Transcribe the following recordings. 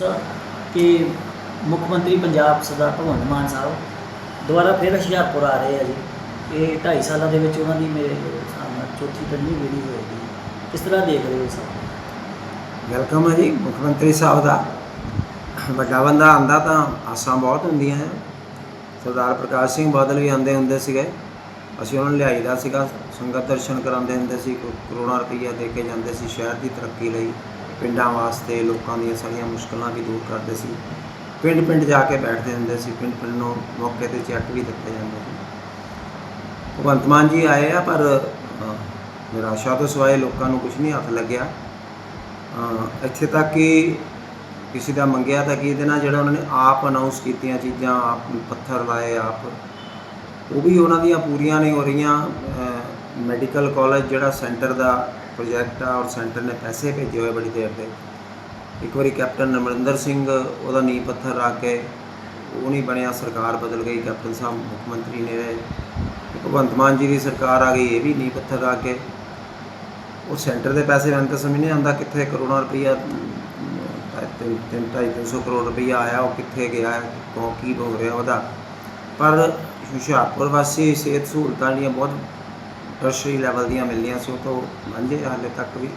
Sir, ਕਿ ਮੁੱਖ ਮੰਤਰੀ ਪੰਜਾਬ ਸਰਦਾਰ ਭਗਵੰਤ ਮਾਨ ਸਾਹਿਬ ਦੁਬਾਰਾ ਫਿਰ ਹੁਸ਼ਿਆਰਪੁਰ ਆ ਰਹੇ ਆ ਜੀ। ਇਹ 2.5 ਸਾਲਾਂ ਦੇ ਵਿੱਚ ਉਹਨਾਂ ਦੀ ਮੇਰੇ ਹਿਸਾਬ ਨਾਲ ਚੌਥੀ ਪੰਜਵੀਂ ਵੀਡੀ ਹੋਏਗੀ। ਕਿਸ ਤਰ੍ਹਾਂ ਦੇਖ ਰਹੇ ਹੋ ਸਰ? ਵੈਲਕਮ ਹੈ ਜੀ, ਮੁੱਖ ਮੰਤਰੀ ਸਾਹਿਬ ਦਾ। ਵੱਡਾ ਬੰਦਾ ਆਂਦਾ ਤਾਂ ਆਸਾਂ ਬਹੁਤ ਹੁੰਦੀਆਂ ਹੈ। ਸਰਦਾਰ ਪ੍ਰਕਾਸ਼ ਸਿੰਘ ਬਾਦਲ ਵੀ ਆਂਦੇ ਹੁੰਦੇ ਸੀਗੇ। ਅਸੀਂ ਉਹਨਾਂ ਨੂੰ ਲਿਆਈਦਾ ਸੀਗਾ, ਸੰਗਤ ਦਰਸ਼ਨ ਕਰਾਉਂਦੇ ਹੁੰਦੇ ਸੀ ਕਰੋੜਾਂ ਰੁਪਈਆ ਦੇ ਕੇ ਜਾਂਦੇ ਸੀ ਸ਼ਹਿਰ ਦੀ ਤਰੱਕੀ ਲਈ। ਪਿੰਡਾਂ ਵਾਸਤੇ ਲੋਕਾਂ ਦੀਆਂ ਸਾਰੀਆਂ ਮੁਸ਼ਕਲਾਂ ਵੀ ਦੂਰ ਕਰਦੇ ਸੀ। ਪਿੰਡ ਪਿੰਡ ਜਾ ਕੇ ਬੈਠਦੇ ਹੁੰਦੇ ਸੀ। ਪਿੰਡ ਪਿੰਡ ਨੂੰ ਮੌਕੇ ਤੇ ਚੈੱਕ ਵੀ ਦਿੱਤੇ ਜਾਂਦੇ ਸੀ। ਭਗਵੰਤ ਮਾਨ ਜੀ ਆਏ ਆ, ਪਰ ਨਿਰਾਸ਼ਾ ਤੋਂ ਸਿਵਾਏ ਲੋਕਾਂ ਨੂੰ ਕੁਝ ਨਹੀਂ ਹੱਥ ਲੱਗਿਆ। ਇੱਥੇ ਤੱਕ ਕਿ ਕਿਸੇ ਦਾ ਮੰਗਿਆ ਤਾਂ ਕਿ ਇਹਦੇ ਨਾਲ ਜਿਹੜਾ ਉਹਨਾਂ ਨੇ ਆਪ ਅਨਾਉਂਸ ਕੀਤੀਆਂ ਚੀਜ਼ਾਂ, ਆਪ ਪੱਥਰ ਲਾਏ, ਆਪ, ਉਹ ਵੀ ਉਹਨਾਂ ਦੀਆਂ ਪੂਰੀਆਂ ਨਹੀਂ ਹੋ ਰਹੀਆਂ। ਮੈਡੀਕਲ ਕਾਲਜ ਜਿਹੜਾ ਸੈਂਟਰ ਦਾ ਪ੍ਰੋਜੈਕਟ ਆ ਔਰ ਸੈਂਟਰ ਨੇ ਪੈਸੇ ਭੇਜੇ ਹੋਏ ਬੜੀ ਦੇਰ ਦੇ। ਇੱਕ ਵਾਰੀ ਕੈਪਟਨ ਅਮਰਿੰਦਰ ਸਿੰਘ ਉਹਦਾ ਨੀਂਹ ਪੱਥਰ ਰੱਖ ਕੇ ਉਹ ਨਹੀਂ ਬਣਿਆ, ਸਰਕਾਰ ਬਦਲ ਗਈ, ਕੈਪਟਨ ਸਾਹਿਬ ਮੁੱਖ ਮੰਤਰੀ ਨੇ ਰਹੇ। ਭਗਵੰਤ ਮਾਨ ਜੀ ਦੀ ਸਰਕਾਰ ਆ ਗਈ, ਇਹ ਵੀ ਨੀਂਹ ਪੱਥਰ ਰੱਖ ਕੇ। ਉਹ ਸੈਂਟਰ ਦੇ ਪੈਸੇ ਮੈਨੂੰ ਤਾਂ ਸਮਝ ਨਹੀਂ ਆਉਂਦਾ, ਕਿੱਥੇ ਕਰੋੜਾਂ ਰੁਪਈਆ ਤਿੰਨ ਤਿੰਨ ਢਾਈ, ਤਿੰਨ ਸੌ ਕਰੋੜ ਰੁਪਈਆ ਆਇਆ, ਉਹ ਕਿੱਥੇ ਗਿਆ ਹੈ ਕੀ ਹੋ ਰਿਹਾ ਉਹਦਾ। ਪਰ ਹੁਸ਼ਿਆਰਪੁਰ ਵਾਸੀ ਸਿਹਤ ਸਹੂਲਤਾਂ ਜਿਹੜੀਆਂ ਬਹੁਤ ਟਰਸ਼ਰੀ ਲੈਵਲ ਦੀਆਂ ਮਿਲਦੀਆਂ ਸੀ ਉਹ ਤੋਂ ਵਾਂਝੇ ਹਾਲੇ ਤੱਕ ਵੀ।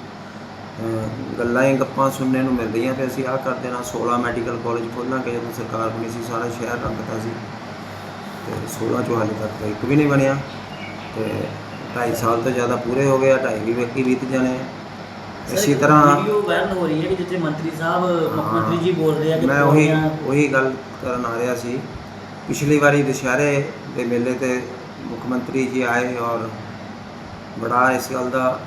ਗੱਲਾਂ ਹੀ ਗੱਪਾਂ ਸੁਣਨੇ ਨੂੰ ਮਿਲ ਰਹੀਆਂ ਤੇ ਅਸੀਂ ਆਹ ਕਰ ਦੇਣਾ 16 ਮੈਡੀਕਲ ਕਾਲਜ ਖੋਲ੍ਹਾਂਗੇ ਜਦੋਂ ਸਰਕਾਰ ਬਣੀ ਸੀ ਸਾਰਾ ਸ਼ਹਿਰ ਰੰਗਤਾ ਸੀ। ਤੇ 16 ਚੋਂ ਹਾਲੇ ਤੱਕ ਇੱਕ ਵੀ ਨਹੀਂ ਬਣਿਆ। ਤੇ 2.5 ਸਾਲ ਤੋਂ ਜ਼ਿਆਦਾ ਪੂਰੇ ਹੋ ਗਏ ਆ 2.5 ਵੀ ਵੇਖੀ ਬੀਤ ਜਾਣੇ। ਇਸੇ ਤਰ੍ਹਾਂ ਵੀਡੀਓ ਵਾਇਰਲ ਹੋ ਰਹੀ ਹੈ ਕਿ ਜਿੱਥੇ ਮੰਤਰੀ ਸਾਹਿਬ ਮੁੱਖ ਮੰਤਰੀ ਜੀ ਬੋਲ ਰਹੇ ਆ ਕਿ ਮੈਂ ਉਹੀ ਉਹੀ ਗੱਲ ਕਰਨ ਆ ਰਿਹਾ ਸੀ। ਪਿਛਲੀ ਵਾਰੀ ਦੁਸ਼ਹਿਰੇ ਦੇ ਮੇਲੇ ਤੇ ਮੁੱਖ ਮੰਤਰੀ ਜੀ ਆਏ ਔਰ ਬੜਾ ਇਸ ਗੱਲ ਦਾ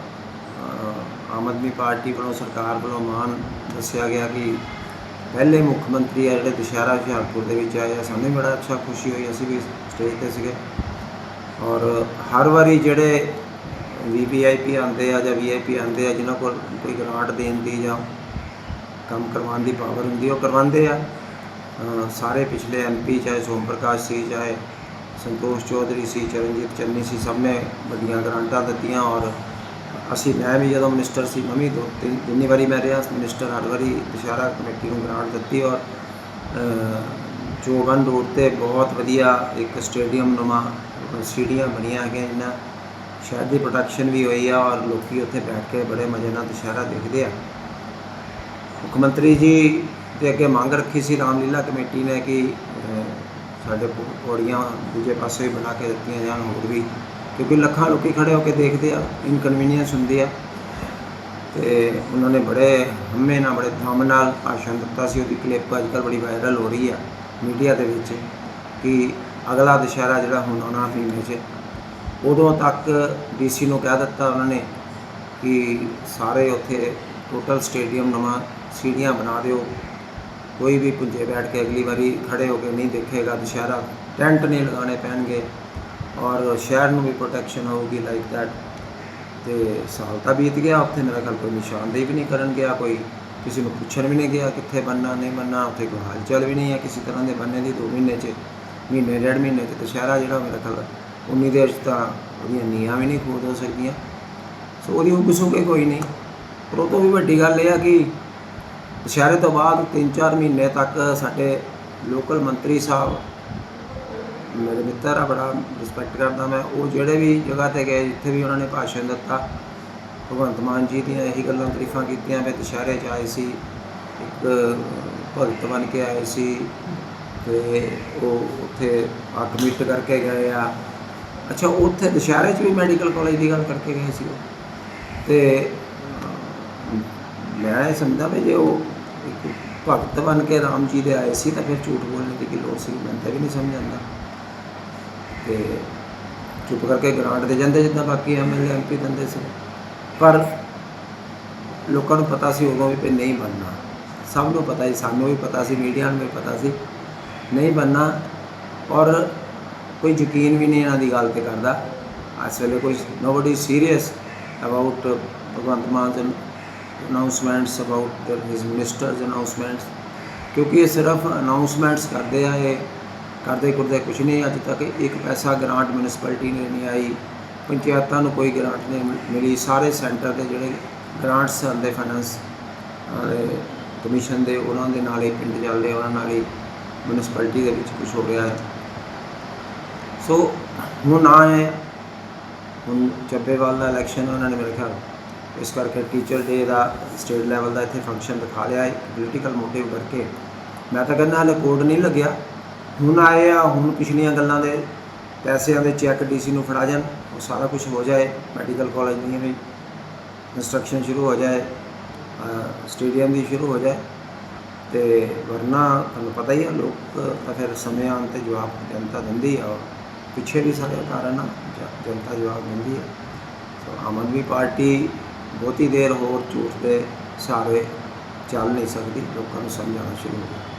ਆਮ ਆਦਮੀ ਪਾਰਟੀ ਵੱਲੋਂ, ਸਰਕਾਰ ਵੱਲੋਂ ਮਾਣ ਦੱਸਿਆ ਗਿਆ ਕਿ ਪਹਿਲੇ ਮੁੱਖ ਮੰਤਰੀ ਆ ਜਿਹੜੇ ਦੁਸ਼ਹਿਰਾ ਹੁਸ਼ਿਆਰਪੁਰ ਦੇ ਵਿੱਚ ਆਏ ਆ, ਸਾਨੂੰ ਬੜਾ ਅੱਛਾ ਖੁਸ਼ੀ ਹੋਈ, ਅਸੀਂ ਵੀ ਸਟੇਜ ਤੇ ਸੀਗੇ। ਔਰ ਹਰ ਵਾਰੀ ਜਿਹੜੇ ਵੀਵੀਆਈਪੀ ਆਉਂਦੇ ਆ ਜਾਂ ਵੀਆਈਪੀ ਆਉਂਦੇ ਆ, ਜਿਨ੍ਹਾਂ ਕੋਲ ਕੋਈ ਗ੍ਰਾਂਟ ਦੇਣ ਦੀ ਜਾਂ ਕੰਮ ਕਰਵਾਉਣ ਦੀ ਪਾਵਰ ਹੁੰਦੀ, ਉਹ ਕਰਵਾਉਂਦੇ ਆ। ਸਾਰੇ ਪਿਛਲੇ ਐਮਪੀ ਚਾਹੇ ਸੋਮ ਪ੍ਰਕਾਸ਼ ਸੀ, ਚਾਹੇ ਸੰਤੋਸ਼ ਚੌਧਰੀ ਸੀ ਚਰਨਜੀਤ ਚੰਨੀ ਸੀ ਸਭ ਨੇ ਵੱਡੀਆਂ ਗ੍ਰਾਂਟਾਂ ਦਿੱਤੀਆਂ ਔਰ ਅਸੀਂ ਮੈਂ ਵੀ ਜਦੋਂ ਮਿਨਿਸਟਰ ਸੀ ਮੈਂ ਵੀ ਦੋ ਤਿੰਨ ਜਿੰਨੀ ਵਾਰੀ ਮੈਂ ਰਿਹਾ ਮਿਨਿਸਟਰ ਹਰ ਵਾਰੀ ਦੁਸ਼ਹਿਰਾ ਕਮੇਟੀ ਨੂੰ ਗ੍ਰਾਂਟ ਦਿੱਤੀ ਔਰ ਅ, ਰੋਡ ਤੇ ਬਹੁਤ ਵਧੀਆ ਇੱਕ ਸਟੇਡੀਅਮ ਨੁਮਾ ਸੀੜੀਆਂ ਬਣੀਆਂ ਹੈਗੀਆਂ ਜਿਨ੍ਹਾਂ ਸ਼ਹਿਰ ਦੀ ਪ੍ਰੋਟੈਕਸ਼ਨ ਵੀ ਹੋਈ ਆ ਔਰ ਲੋਕੀ ਉੱਥੇ ਬੈਠ ਕੇ ਬੜੇ ਮਜ਼ੇ ਨਾਲ ਦੁਸ਼ਹਿਰਾ ਦੇਖਦੇ ਆ। ਮੁੱਖ ਮੰਤਰੀ ਜੀ ਦੇ ਅੱਗੇ ਮੰਗ ਰੱਖੀ ਸੀ ਰਾਮਲੀਲਾ ਕਮੇਟੀ ਨੇ ਕਿ ਸਾਡੇ ਪੌ- ਪੌੜੀਆਂ ਦੂਜੇ ਪਾਸੇ ਵੀ ਬਣਾ ਕੇ ਦਿੱਤੀਆਂ ਜਾਣ, ਹੋਰ ਵੀ। ਕਿਉਂਕਿ ਲੱਖਾਂ ਲੋਕੀ ਖੜੇ ਹੋ ਕੇ ਦੇਖਦੇ ਆ ਇਨਕਨਵੀਨੀਅੰਸ ਹੁੰਦੀ ਆ। ਤੇ ਉਹਨਾਂ ਨੇ ਬੜੇ ਹਮੇ ਨਾਲ, ਬੜੇ ਦਮ ਨਾਲ ਭਾਸ਼ਣ ਦਿੱਤਾ ਸੀ। ਉਹਦੀ ਕਲਿੱਪ ਅੱਜ ਕੱਲ੍ਹ ਬੜੀ ਵਾਇਰਲ ਹੋ ਰਹੀ ਆ ਮੀਡੀਆ ਦੇ ਵਿੱਚ ਕਿ ਅਗਲਾ ਦੁਸ਼ਹਿਰਾ ਜਿਹੜਾ ਹੁਣ ਆਉਣਾ ਮਹੀਨੇ 'ਚ, ਉਦੋਂ ਤੱਕ ਡੀਸੀ ਨੂੰ ਕਹਿ ਦਿੱਤਾ ਉਹਨਾਂ ਨੇ ਕਿ ਸਾਰੇ ਉੱਥੇ ਟੋਟਲ ਸਟੇਡੀਅਮ ਨਵਾਂ ਸੀੜੀਆਂ ਬਣਾ ਦਿਓ। ਕੋਈ ਵੀ ਪੁੰਜੇ ਬੈਠ ਕੇ ਅਗਲੀ ਵਾਰੀ ਖੜੇ ਹੋ ਕੇ ਨਹੀਂ ਦੇਖੇਗਾ ਦੁਸ਼ਹਿਰਾ, ਟੈਂਟ ਨਹੀਂ ਲਗਾਉਣੇ ਪੈਣਗੇ ਔਰ ਸ਼ਹਿਰ ਨੂੰ ਵੀ ਪ੍ਰੋਟੈਕਸ਼ਨ ਹੋਊਗੀ ਲਾਈਕ ਦੈਟ ਤੇ ਸਾਲ ਤਾਂ ਬੀਤ ਗਿਆ, ਉੱਥੇ ਮੇਰਾ ਖਿਆਲ ਕੋਈ ਨਿਸ਼ਾਨਦੇਹੀ ਵੀ ਨਹੀਂ ਕਰਨ ਗਿਆ, ਕੋਈ ਕਿਸੇ ਨੂੰ ਪੁੱਛਣ ਵੀ ਨਹੀਂ ਗਿਆ ਕਿੱਥੇ ਬੰਨਾ ਨਹੀਂ ਬੰਨਾ ਉੱਥੇ ਕੋਈ ਹਾਲਚਲ ਵੀ ਨਹੀਂ ਹੈ ਕਿਸੇ ਤਰ੍ਹਾਂ ਦੇ ਬੰਨੇ ਦੀ 2 ਮਹੀਨੇ 'ਚ, ਮਹੀਨੇ, ਡੇਢ ਮਹੀਨੇ 'ਚ ਦੁਸ਼ਹਿਰਾ ਜਿਹੜਾ ਮੇਰਾ ਖਿਆਲ ਉਨੀ ਦੇਰ 'ਚ ਤਾਂ ਉਹਦੀਆਂ ਨੀਹਾਂ ਵੀ ਨਹੀਂ ਖੋਦ ਹੋ ਸਕਦੀਆਂ। ਸੋ ਉਹਦੀ ਉਗਸੂਗੇ ਕੋਈ ਨਹੀਂ। ਪਰ ਉਹ ਤੋਂ ਵੀ ਵੱਡੀ ਗੱਲ ਇਹ ਆ ਕਿ ਦੁਸ਼ਹਿਰੇ ਤੋਂ ਬਾਅਦ 3-4 ਮਹੀਨੇ ਤੱਕ ਸਾਡੇ ਲੋਕਲ ਮੰਤਰੀ ਸਾਹਿਬ, ਮੇਰੇ ਮਿੱਤਰ ਆ, ਬੜਾ ਰਿਸਪੈਕਟ ਕਰਦਾ ਮੈਂ, ਉਹ ਜਿਹੜੇ ਵੀ ਜਗ੍ਹਾ ਤੇ ਗਏ, ਜਿੱਥੇ ਵੀ ਉਹਨਾਂ ਨੇ ਭਾਸ਼ਣ ਦਿੱਤਾ, ਭਗਵੰਤ ਮਾਨ ਜੀ ਦੀਆਂ ਇਹੀ ਗੱਲਾਂ ਤਾਰੀਫਾਂ ਕੀਤੀਆਂ ਵੀ ਦੁਸ਼ਹਿਰੇ 'ਚ ਆਏ ਸੀ, ਇੱਕ ਭਗਤ ਬਣ ਕੇ ਆਏ ਸੀ, ਤੇ ਉਹ ਉੱਥੇ ਅੱਗ ਕਰਕੇ ਗਏ ਆ। ਅੱਛਾ, ਉੱਥੇ ਦੁਸ਼ਹਿਰੇ 'ਚ ਵੀ ਮੈਡੀਕਲ ਕਾਲਜ ਦੀ ਗੱਲ ਕਰਕੇ ਗਏ ਸੀ ਉਹ। ਤੇ ਮੈਂ ਇਹ ਸਮਝਦਾ ਵੀ ਜੇ ਉਹ ਭਗਤ ਬਣ ਕੇ ਰਾਮ ਜੀ ਦੇ ਆਏ ਸੀ ਤਾਂ ਫਿਰ ਝੂਠ ਬੋਲਣ ਦੀ ਕੀ ਲੋੜ ਸੀ? ਮੈਨੂੰ ਤਾਂ ਵੀ ਨਹੀਂ ਸਮਝ ਆਉਂਦਾ। ਤੇ ਚੁੱਪ ਕਰਕੇ ਗ੍ਰਾਂਟ ਦੇ ਜਾਂਦੇ ਜਿੱਦਾਂ ਬਾਕੀ ਐਮਐਲਏ ਐਮਪੀ ਦਿੰਦੇ ਸੀ। ਪਰ ਲੋਕਾਂ ਨੂੰ ਪਤਾ ਸੀ ਉਦੋਂ ਵੀ ਵੀ ਨਹੀਂ ਬਣਨਾ। ਸਭ ਨੂੰ ਪਤਾ ਸੀ, ਸਾਨੂੰ ਵੀ ਪਤਾ ਸੀ, ਮੀਡੀਆ ਨੂੰ ਵੀ ਪਤਾ ਸੀ, ਨਹੀਂ ਬਣਨਾ। ਔਰ ਕੋਈ ਯਕੀਨ ਵੀ ਨਹੀਂ ਇਹਨਾਂ ਦੀ ਗੱਲ ਤੇ ਕਰਦਾ। ਇਸ ਵੇਲੇ ਕੋਈ nobody serious about Bhagwant Mann ਦੇ announcements about his ministers announcements ਕਿਉਂਕਿ ਇਹ ਸਿਰਫ ਅਨਾਉਂਸਮੈਂਟਸ ਕਰਦੇ ਆ ਇਹ ਕਰਦੇ ਕਰਦੇ ਕੁਝ ਨਹੀਂ ਅੱਜ ਤੱਕ ਇੱਕ ਪੈਸਾ ਗ੍ਰਾਂਟ ਮਿਊਨਿਸਪੈਲਿਟੀ ਨੇ ਨਹੀਂ ਆਈ ਪੰਚਾਇਤਾਂ ਨੂੰ ਕੋਈ ਗ੍ਰਾਂਟ ਨਹੀਂ ਮਿਲੀ ਸਾਰੇ ਸੈਂਟਰ ਦੇ ਜਿਹੜੇ ਗ੍ਰਾਂਟਸ ਆਉਂਦੇ ਫਾਈਨੈਂਸ ਕਮਿਸ਼ਨ ਦੇ ਉਹਨਾਂ ਦੇ ਨਾਲ ਹੀ ਪਿੰਡ ਚੱਲਦੇ ਉਹਨਾਂ ਨਾਲ ਹੀ ਮਿਊਨਿਸਪੈਲਿਟੀ ਦੇ ਵਿੱਚ ਕੁਝ ਹੋ ਰਿਹਾ ਹੈ ਸੋ ਹੁਣ ਨਾ ਹੈ ਹੁਣ ਚੱਬੇਵਾਲ ਦਾ ਇਲੈਕਸ਼ਨ ਉਹਨਾਂ ਨੇ ਮੇਰੇ ਖਿਆਲ ਇਸ ਕਰਕੇ ਟੀਚਰ ਡੇ ਦਾ ਸਟੇਟ ਲੈਵਲ ਦਾ ਇੱਥੇ ਫੰਕਸ਼ਨ ਦਿਖਾ ਲਿਆ ਹੈ ਪੋਲੀਟੀਕਲ ਮੋਟਿਵ ਕਰਕੇ। ਮੈਂ ਤਾਂ ਕਹਿੰਦਾ ਹਲੇ ਕੋਡ ਨਹੀਂ ਲੱਗਿਆ। ਹੁਣ ਆਏ ਆ, ਹੁਣ ਪਿਛਲੀਆਂ ਗੱਲਾਂ ਦੇ ਪੈਸਿਆਂ ਦੇ ਚੈੱਕ ਡੀਸੀ ਨੂੰ ਫੜਾ ਜਾਣ, ਉਹ ਸਾਰਾ ਕੁਝ ਹੋ ਜਾਏ ਮੈਡੀਕਲ ਕਾਲਜ ਦੀਆਂ ਵੀ ਕੰਸਟਰਕਸ਼ਨ ਸ਼ੁਰੂ ਹੋ ਜਾਏ ਸਟੇਡੀਅਮ ਦੀ ਸ਼ੁਰੂ ਹੋ ਜਾਏ, ਤੇ ਵਰਨਾ ਤੁਹਾਨੂੰ ਪਤਾ ਹੀ ਆ, ਲੋਕ ਤਾਂ ਫਿਰ ਸਮੇਂ ਆਉਣ ਤੇ ਜਵਾਬ ਜਨਤਾ ਦਿੰਦੀ ਆ ਪਿੱਛੇ ਵੀ ਸਾਰੇ ਕਾਰਨ ਜਨਤਾ ਜਵਾਬ ਦਿੰਦੀ ਹੈ ਸੋ ਆਮ ਆਦਮੀ ਪਾਰਟੀ ਬਹੁਤੀ ਦੇਰ ਹੋਰ ਝੂਠ ਦੇ ਸਹਾਰੇ ਚੱਲ ਨਹੀਂ ਸਕਦੀ, ਲੋਕਾਂ ਨੂੰ ਸਮਝਾਉਣਾ ਸ਼ੁਰੂ ਹੋ ਗਿਆ।